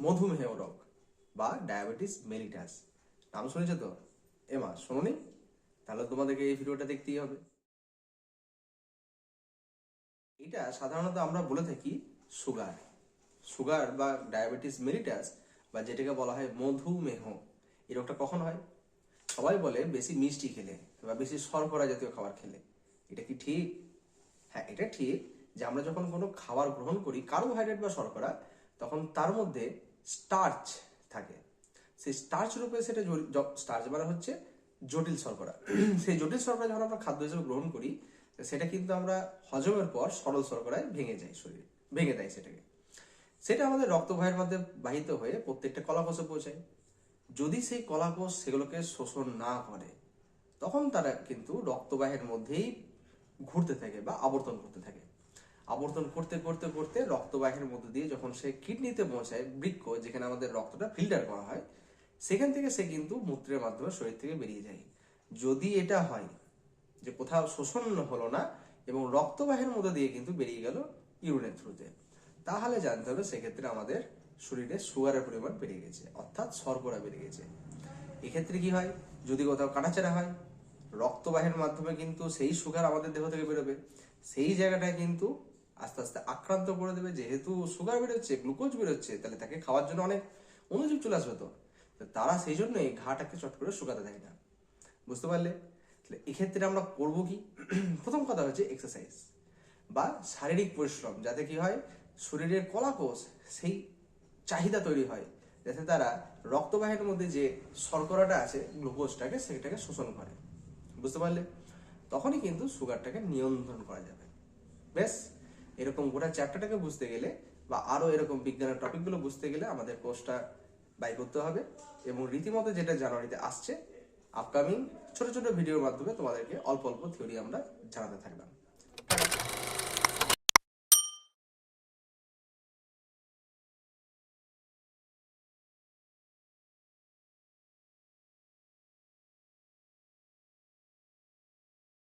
মধুমেহ রোগ বা ডায়াবেটিস মেলিটাস। নাম শুনেছো তো? এমা, শোনোনি? তাহলে তোমাদেরকে এই ভিডিওটা দেখতেই হবে। এটা সাধারণত আমরা বলে থাকি সুগার। সুগার বা ডায়াবেটিস মেলিটাস বা যেটাকে বলা হয় মধুমেহ। এই রোগটা কখন হয়? সবাই বলে বেশি মিষ্টি খেলে বা বেশি শর্করা জাতীয় খাবার খেলে। এটা কি ঠিক? হ্যাঁ এটা ঠিক যে আমরা যখন কোনো খাবার গ্রহণ করি, কার্বোহাইড্রেট বা শর্করা, তখন তার মধ্যে স্টার্চ থাকে। সেই স্টার্চ রূপে সেটা স্টার্চ মানে হচ্ছে জটিল শর্করা। সেই জটিল শর্করা যখন আমরা খাদ্য হিসেবে গ্রহণ করি, সেটা কিন্তু আমরা হজমের পর সরল শর্করায় ভেঙে যায় শরীরে, ভেঙে দেয় সেটাকে। সেটা আমাদের রক্তবাহের মধ্যে বাহিত হয়ে প্রত্যেকটা কলাকোষে পৌঁছায়। যদি সেই কলাকোষ সেগুলোকে শোষণ না করে, তখন তারা কিন্তু রক্তবাহের মধ্যেই ঘুরতে থাকে বা আবর্তন করতে থাকে। আবর্তন করতে করতে করতে রক্তবাহের মধ্যে দিয়ে যখন সে কিডনিতে পৌঁছায়, বৃক্ষ, যেখানে আমাদের রক্তটা ফিল্টার করা হয়, সেখান থেকে সে কিন্তু মূত্রের মাধ্যমে শরীর থেকে বেরিয়ে যায়। যদি এটা হয় যে কোথাও শোষণ হলো না এবং রক্তবাহের মধ্যে দিয়ে কিন্তু বেরিয়ে গেল ইউরিনের থ্রুতে তাহলে জানতে হবে সেক্ষেত্রে আমাদের শরীরে সুগারের পরিমাণ বেড়ে গেছে, অর্থাৎ শর্করা বেড়ে গেছে। এক্ষেত্রে কি হয়? যদি কোথাও কাটাছেড়া হয় রক্তবাহের মাধ্যমে কিন্তু সেই সুগার আমাদের দেহ থেকে বেরোবে। সেই জায়গাটায় কিন্তু আস্তে আস্তে আক্রান্ত করে দেবে, যেহেতু সুগার বেরোচ্ছে গ্লুকোজ বেরোচ্ছে, তাহলে তাকে খাওয়ার জন্য অনেক অনুজীব চলে আসবে তো। তারা সেই জন্যই ঘাটাকে চট করে শুকাতে দেয় না। বুঝতে পারলে? তাহলে এক্ষেত্রে আমরা করব কি? প্রথম কথা হচ্ছে এক্সারসাইজ বা শারীরিক পরিশ্রম। যাতে কি হয়? শরীরের কলাকোষ সেই চাহিদা তৈরি হয়, যাতে তারা রক্তবাহের মধ্যে যে শর্করাটা আছে গ্লুকোজটাকে সেটাকে শোষণ করে। বুঝতে পারলে? তখনই কিন্তু সুগারটাকে নিয়ন্ত্রণ করা যাবে। বেশ এরকম গোটা চ্যাপ্টারটাকে বুঝতে গেলে বা আরও এরকম বিজ্ঞানের টপিকগুলো বুঝতে গেলে আমাদের কোর্সটা বাই করতে হবে এবং রীতিমতো যেটা জানুয়ারিতে আসছে আপকামিং ছোট ছোট ভিডিওর মাধ্যমে তোমাদেরকে অল্প অল্প থিওরি আমরা জানাতে থাকলাম।